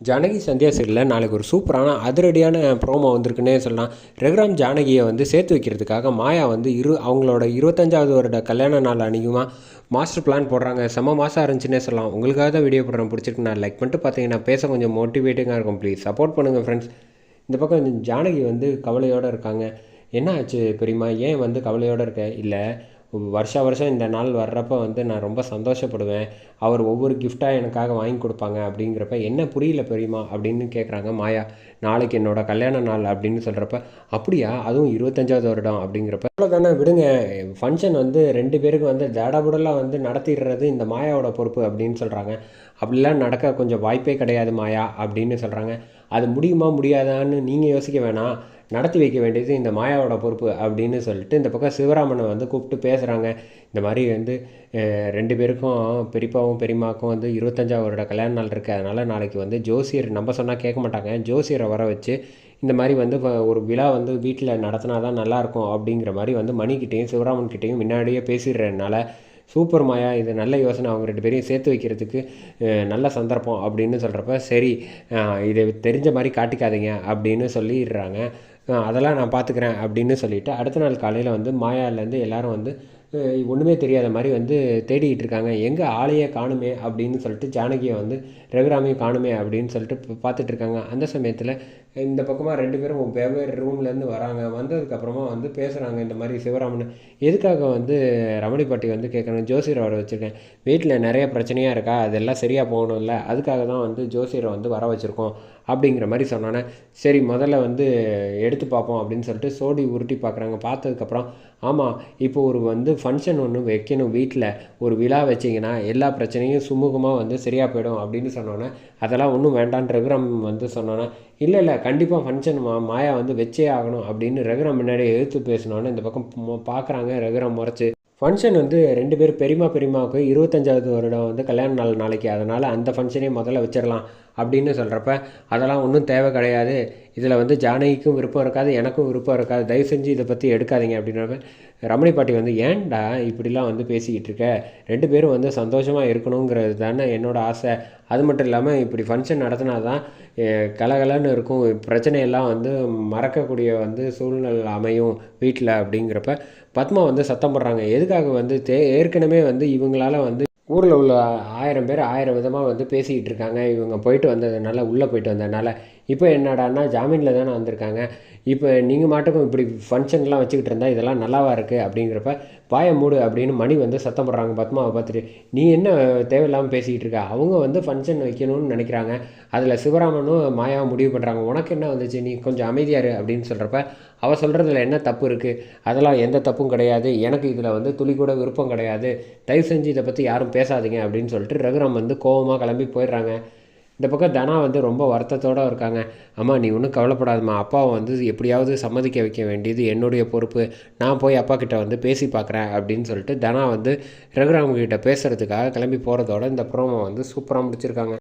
ஜானகி சந்தியா சீரியலில் நாளைக்கு ஒரு சூப்பரான அதிரடியான ப்ரோமோ வந்திருக்குன்னே சொல்லலாம். ரகுராம் ஜானகியை வந்து சேர்த்து வைக்கிறதுக்காக மாயா வந்து இரு அவங்களோட இருபத்தஞ்சாவது வருட கல்யாண நாள் அன்றைக்குமா மாஸ்டர் பிளான் போடுறாங்க. செம்ம மாதம் இருந்துச்சுன்னே சொல்லலாம். உங்களுக்காக தான் வீடியோ போடுறேன். பிடிச்சிருக்கு நான் லைக் பண்ணிட்டு பார்த்தீங்கன்னா பேச கொஞ்சம் மோட்டிவேட்டிங்காக இருக்கும். ப்ளீஸ் சப்போர்ட் பண்ணுங்கள் ஃப்ரெண்ட்ஸ் இந்த பக்கம் ஜானகி வந்து கவலையோடு இருக்காங்க. என்ன ஆச்சு பெரியம்மா? ஏன் வந்து கவலையோடு இருக்க? இல்லை வருஷா வருஷம் இந்த நாள் வர்றப்போ வந்து நான் ரொம்ப சந்தோஷப்படுவேன். அவர் ஒவ்வொரு கிஃப்டாக எனக்காக வாங்கி கொடுப்பாங்க அப்படிங்கிறப்ப என்ன புரியல பெரியமா அப்படின்னு கேட்குறாங்க மாயா. நாளைக்கு என்னோட கல்யாண நாள் அப்படின்னு சொல்கிறப்ப அப்படியா? அதுவும் இருபத்தஞ்சாவது வருடம் அப்படிங்கிறப்ப அவ்வளோதானே விடுங்க. ஃபங்க்ஷன் வந்து ரெண்டு பேருக்கு வந்து ஜடபுடலாக வந்து நடத்திடுறது இந்த மாயாவோட பொறுப்பு அப்படின்னு சொல்கிறாங்க அப்படிலாம் நடக்க கொஞ்சம் வாய்ப்பே கிடையாது மாயா அப்படின்னு சொல்கிறாங்க அது முடியுமா? முடியாதான்னு நீங்கள் யோசிக்க வேணாம். நடத்தி வைக்க வேண்டியது இந்த மாயாவோட பொறுப்பு அப்படின்னு சொல்லிட்டு இந்த பக்கம் சிவராமனை வந்து கூப்பிட்டு பேசுகிறாங்க இந்த மாதிரி வந்து ரெண்டு பேருக்கும் பெரியப்பாவும் பெரியமாக்கும் வந்து இருபத்தஞ்சாவது வருட கல்யாண நாள் இருக்குது அதனால் நாளைக்கு வந்து ஜோசியர் நம்ம சொன்னால் கேட்க மாட்டாங்க. ஜோசியரை வர வச்சு இந்த மாதிரி வந்து ஒரு விழா வந்து வீட்டில் நடத்தினா தான் நல்லாயிருக்கும் அப்படிங்கிற மாதிரி வந்து மணிக்கிட்டேயும் சிவராமன்கிட்டேயும் முன்னாடியே பேசிடுறதுனால சூப்பர் மாயா இது நல்ல யோசனை. அவங்க ரெண்டு பேரையும் சேர்த்து வைக்கிறதுக்கு நல்ல சந்தர்ப்பம் அப்படின்னு சொல்கிறப்ப சரி இதை தெரிஞ்ச மாதிரி காட்டிக்காதீங்க அப்படின்னு சொல்லிடுறாங்க. அதெல்லாம் நான் பார்த்துக்கிறேன் அப்படின்னு சொல்லிவிட்டு அடுத்த நாள் காலையில் வந்து மாயாவிலேருந்து எல்லோரும் வந்து ஒன்றுமே தெரியாத மாதிரி வந்து தேடிக்கிட்டு இருக்காங்க. எங்கே ஆளையே காணுமே அப்படின்னு சொல்லிட்டு ஜானகியை வந்து ரகுராமையும் காணுமே அப்படின்னு சொல்லிட்டு பார்த்துட்டு இருக்காங்க. அந்த சமயத்தில் இந்த பக்கமாக ரெண்டு பேரும் வெவ்வேறு ரூம்லேருந்து வராங்க. வந்ததுக்கப்புறமா வந்து பேசுகிறாங்க இந்த மாதிரி சிவராமன். எதுக்காக வந்து ரமணி பாட்டி வந்து கேட்குறாங்க ஜோசியரை வர வச்சுருக்கேன். வீட்டில் நிறைய பிரச்சனையாக இருக்கா? அதெல்லாம் சரியாக போகணும்ல. அதுக்காக தான் வந்து ஜோசியரை வந்து வர வச்சுருக்கோம் அப்படிங்கிற மாதிரி சொன்னோன்னே சரி முதல்ல வந்து எடுத்து பார்ப்போம் அப்படின்னு சொல்லிட்டு சோடி உருட்டி பார்க்குறாங்க. பார்த்ததுக்கப்புறம் ஆமாம் இப்போ ஒரு வந்து ஃபங்க்ஷன் ஒன்று வைக்கணும் வீட்டில் ஒரு விழா வச்சிங்கன்னா எல்லா பிரச்சனையும் சுமூகமாக வந்து சரியாக போயிடும் அப்படின்னு சொன்னோன்னே அதெல்லாம் ஒன்றும் வேண்டான் ரகுராம் வந்து சொன்னோன்னே இல்லை இல்லை கண்டிப்பாக ஃபங்க்ஷன் மா மாயா வந்து வச்சே ஆகணும். அப்படின்னு ரகுராம் முன்னாடி எழுத்து பேசினோன்னே இந்த பக்கம் பார்க்குறாங்க ரகுராம் முறைச்சி. ஃபங்க்ஷன் வந்து ரெண்டு பேர் பெரியமா பெரியமாவுக்கு இருபத்தஞ்சாவது வருடம் வந்து கல்யாண நாள் நாளைக்கு. அதனால் அந்த ஃபங்க்ஷனே முதல்ல வச்சிடலாம் அப்படின்னு சொல்கிறப்ப அதெல்லாம் ஒன்றும் தேவை கிடையாது. இதில் வந்து ஜானகிக்கும் விருப்பம் இருக்காது எனக்கும் விருப்பம் இருக்காது. தயவு செஞ்சு இதை பற்றி எடுக்காதீங்க அப்படின்றப்ப ரமணி பாட்டி வந்து ஏன்டா இப்படிலாம் வந்து பேசிக்கிட்டு இருக்க? ரெண்டு பேரும் வந்து சந்தோஷமாக இருக்கணுங்கிறது தானே என்னோடய ஆசை. அது மட்டும் இல்லாமல் இப்படி ஃபங்க்ஷன் நடத்தினா தான் கலகலன்னு இருக்கும். பிரச்சனையெல்லாம் வந்து மறக்கக்கூடிய வந்து சூழ்நிலை அமையும் வீட்டில் அப்படிங்கிறப்ப பத்மா வந்து சத்தம் போடுறாங்க. எதுக்காக வந்து தே ஏற்கனவே வந்து இவங்களால வந்து ஊரில் உள்ள ஆயிரம் பேர் ஆயிரம் விதமாக வந்து பேசிக்கிட்டு இருக்காங்க. இவங்க போயிட்டு வந்ததுனால உள்ளே போயிட்டு வந்ததுனால இப்போ என்னடான்னா ஜாமீனில் தானே வந்திருக்காங்க. இப்போ நீங்கள் மாட்டுக்கும் இப்படி ஃபங்க்ஷன்லாம் வச்சுக்கிட்டு இருந்தால் இதெல்லாம் நல்லாவா இருக்குது அப்படிங்கிறப்ப பாய மூடு அப்படின்னு மணி வந்து சத்தம் போடுறாங்க. பத்மாவை பார்த்துட்டு நீ என்ன தேவையில்லாமல் பேசிக்கிட்டு இருக்க? அவங்க வந்து ஃபங்க்ஷன் வைக்கணும்னு நினைக்கிறாங்க. அதில் சிவராமனும் மாயாவை முடிவு பண்ணுறாங்க உனக்கு என்ன வந்துச்சு? நீ கொஞ்சம் அமைதியாரு அப்படின்னு சொல்கிறப்ப அவள் சொல்கிறதுல என்ன தப்பு இருக்குது அதெல்லாம் எந்த தப்பும் கிடையாது. எனக்கு இதில் வந்து துளி கூட விருப்பம் கிடையாது. தயவு செஞ்சு இதை பற்றி யாரும் பேசாதீங்க அப்படின்னு சொல்லிட்டு ரகுராம் வந்து கோபமாக கிளம்பி போயிடுறாங்க. இந்த பக்கம் தனா வந்து ரொம்ப வருத்தத்தோடு இருக்காங்க. அம்மா நீ ஒன்றும் கவலைப்படாதம்மா. அப்பாவை வந்து எப்படியாவது சம்மதிக்க வைக்க வேண்டியது என்னுடைய பொறுப்பு. நான் போய் அப்பா கிட்ட வந்து பேசி பார்க்குறேன் அப்படின்னு சொல்லிட்டு தனா வந்து ரகுராம் கிட்ட பேசுகிறதுக்காக கிளம்பி போகிறதோட இந்த ப்ரோமோ வந்து சூப்பராக முடிச்சிருக்காங்க.